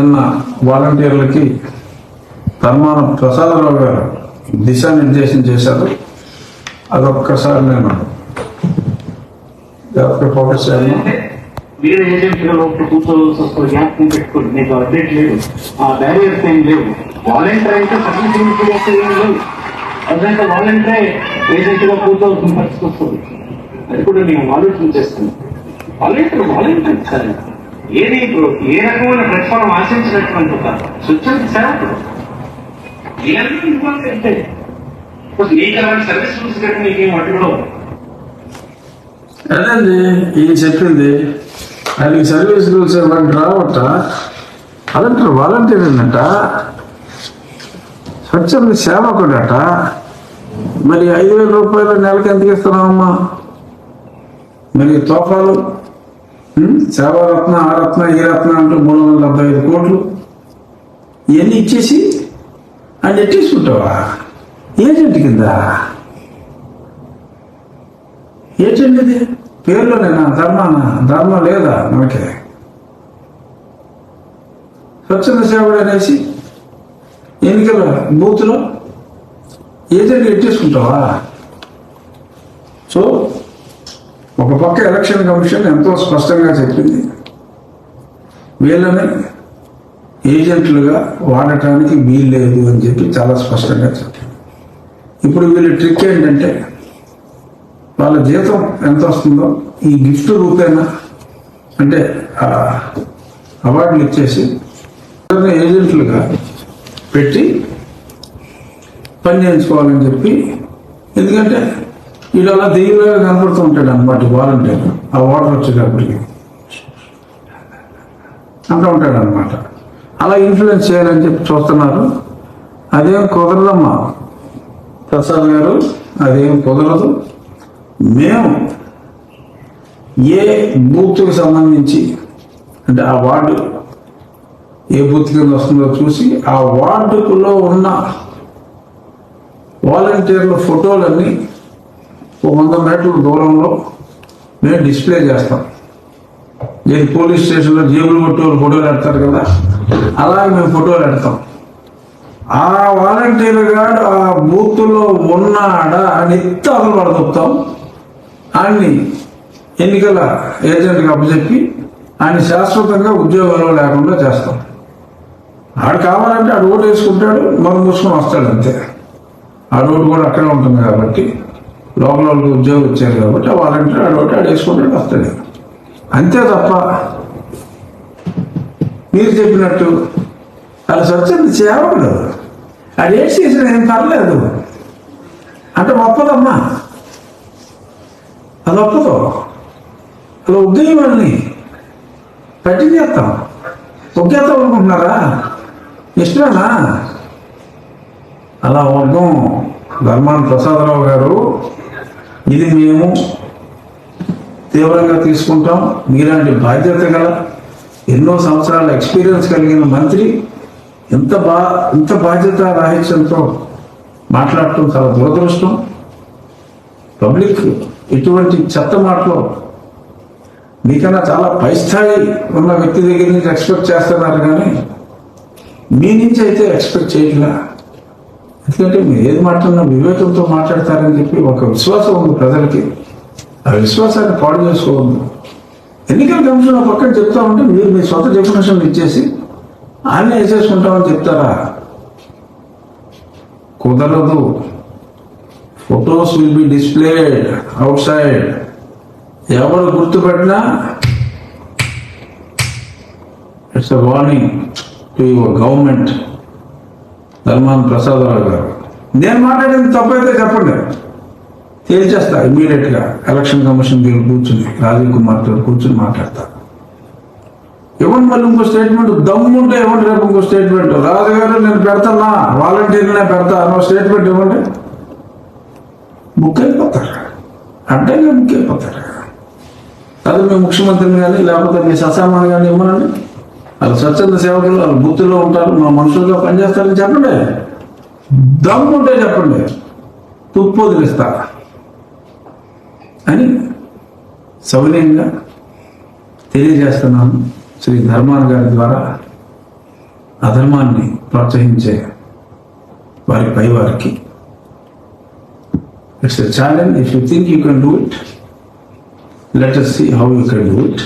నిన్న వాలంటీర్లకి ధర్మాన ప్రసాదరావు గారు దిశానిర్దేశం చేశారు. అదొక్కసారి నేను ఫోకస్ చేయాలి మీరు ఏజెంట్గా లోపల కూర్చోవలసి వస్తుంది జ్ఞాపకం పెట్టుకోండి. మీకు అప్డేట్ లేదు. ఆ బ్యారియర్స్ ఏం లేవు. వాలంటీర్ అయితే సర్వీస్ ఏం లేవు అదంటే వాలంటీర్ ఏజెంట్ కూర్చోవలసిన పరిస్థితి వస్తుంది అది కూడా నేను ఆలోచన చేస్తాను వాలంటీర్ వాలంటీర్ సరే. ఏది ఇప్పుడు? ఏ రకమైన ప్రతిఫలం ఆశించినటువంటి ఒక స్వచ్ఛంద సేవకుడు ఏ రకమైన ఇవ్వాలి అంటే నీకు అలాంటి సర్వీస్ రూల్స్ కట్టి నీకేం అడ్డుకోవడం అదండి ఈయన చెప్పింది. ఆయనకి సర్వీస్ రూల్స్ ఏమంటే రావట అదంటారు వాలంటీర్ ఏంటంట స్వచ్ఛంద సేవకుడట మరి ఐదు వేల రూపాయలు నెలకి ఎందుకు ఇస్తున్నామమ్మా మరి తోఫాలు సేవారత్న ఆ రత్న ఈ రత్న అంటూ మూడు వందల డెబ్బై ఐదు కోట్లు. ఇవన్నీ ఇచ్చేసి ఆయన ఎట్టేసుకుంటావా ఏజెంట్ కింద? ఏజెంట్ ఇది? పేర్లోనేనా ధర్మాన ధర్మం లేదా మనకి? స్వచ్ఛంద సేవడు అనేసి ఎన్నికల బూత్లో ఏజెంట్ ఎట్టేసుకుంటావా సో ఒక పక్క ఎలక్షన్ కమిషన్ ఎంతో స్పష్టంగా చెప్పింది. వీళ్ళని ఏజెంట్లుగా వాడటానికి వీలు లేదు అని చెప్పి చాలా స్పష్టంగా చెప్పింది. ఇప్పుడు వీళ్ళ ట్రిక్ ఏంటంటే వాళ్ళ జీతం ఎంత వస్తుందో ఈ గిఫ్ట్ రూపేనా? అంటే ఆ అవార్డులు ఇచ్చేసి ఏజెంట్లుగా పెట్టి పని చేయించుకోవాలని చెప్పి ఎందుకంటే వీళ్ళు అలా దెయ్యంగా కనపడుతూ ఉంటాడు అనమాట వాలంటీర్. ఆ వాటర్ వచ్చేటప్పటికి అంటూ ఉంటాడు అనమాట అలా ఇన్ఫ్లుయెన్స్ చేయాలని చెప్పి చూస్తున్నారు. అదేం కుదరదమ్మా? ప్రసాద్ గారు అదేం కుదరదు. మేము ఏ బూత్కి సంబంధించి అంటే ఆ వార్డు ఏ బూత్ కింద వస్తుందో చూసి ఆ వార్డులో ఉన్న వాలంటీర్ల ఫోటోలన్నీ ఓ వంద మీటర్ల దూరంలో మేము డిస్ప్లే చేస్తాం. నేను పోలీస్ స్టేషన్లో జేబులు కొట్టి వాళ్ళు ఫోటోలు పెడతారు కదా అలాగే మేము ఫోటోలు పెడతాం. ఆ వాలంటీర్ గాడు ఆ బూత్లో ఉన్నాడా అని ఎత్త అసలు పడదొప్తాం ఆయన్ని ఎన్నికల ఏజెంట్కి అప్పచెప్పి ఆయన శాశ్వతంగా ఉద్యోగాలు లేకుండా చేస్తాం. ఆడు కావాలంటే ఆడు ఓటు వేసుకుంటాడు మనం మూసుకొని వస్తాడు అంతే. ఆ రోడ్డు కూడా అక్కడే ఉంటుంది కాబట్టి లోపల వాళ్ళకి ఉద్యోగం ఇచ్చారు కాబట్టి ఆ వాలంటీర్ ఆడు వస్తాడు. అంతే తప్ప మీరు చెప్పినట్టు అలా స్వచ్ఛంద సేవకుడు అది ఏం చేసిన ఏం పర్లేదు. అంటే ఒప్పదమ్మా. అది ఒప్పదు. అలా ఉద్యోగం వాళ్ళని పట్టి చేస్తాం. అనుకుంటున్నారా? ఇష్టమేనా? అలా వర్గం ధర్మాన ప్రసాదరావు గారు ఇది మేము తీవ్రంగా తీసుకుంటాం. మీలాంటి బాధ్యత గల ఎన్నో సంవత్సరాల ఎక్స్పీరియన్స్ కలిగిన మంత్రి ఎంత బా ఇంత బాధ్యత రాహిత్యంతో మాట్లాడటం చాలా దురదృష్టం. పబ్లిక్ ఇటువంటి చెత్త మాటలు మీకన్నా చాలా పై స్థాయి ఉన్న వ్యక్తి దగ్గర నుంచి ఎక్స్పెక్ట్ చేస్తున్నారు కానీ మీ నుంచి అయితే ఎక్స్పెక్ట్ చేయట్లా. ఎందుకంటే మీరు ఏది మాట్లాడినా వివేకంతో మాట్లాడతారని చెప్పి ఒక విశ్వాసం ఉంది ప్రజలకి. ఆ విశ్వాసాన్ని పాడు చేసుకోవద్దు. ఎన్నికల కమిషన్ ఒక పక్కన చెప్తా ఉంటే మీరు మీ సొంత డెఫినేషన్ ఇచ్చేసి ఆయన వేసేసుకుంటామని చెప్తారా? కుదరదు. Photos will be displayed outside ఎవరు గుర్తుపెట్టినా it's a warning to your government Dharmana Prasadarao గారు. నేను మాట్లాడింది తప్పైతే చెప్పండి. తేల్చేస్తా ఇమీడియట్గా ఎలక్షన్ కమిషన్ దగ్గర కూర్చుని రాజీవ్ కుమార్తో కూర్చుని మాట్లాడతా. ఇవ్వండి మళ్ళీ ఇంకో స్టేట్మెంట్. దమ్ముంటే ఇవ్వండి రేపు ఇంకో స్టేట్మెంట్. రాజు గారు నేను పెడతానా? వాలంటీర్నే పెడతా నువ్వు స్టేట్మెంట్ ఇవ్వండి. బుక్ అయిపోతారు అడ్డంగా బుక్ అయిపోతారు అదే మీ ముఖ్యమంత్రిని కానీ లేకపోతే మీ ససామాన్ కానీ ఇవ్వనండి. వాళ్ళు స్వచ్ఛంద సేవకులు వాళ్ళు బుద్ధిలో ఉంటారు మా మనుషులుగా పనిచేస్తారని చెప్పండి. దమ్ముంటే చెప్పండి. తుప్పు వదిలిస్తా. అని సౌనీయంగా తెలియజేస్తున్నాను శ్రీ ధర్మాన్ గారి ద్వారా అధర్మాన్ని ప్రోత్సహించే వారి పై వారికి. It's a challenge if you think you can do it let us see how you can do it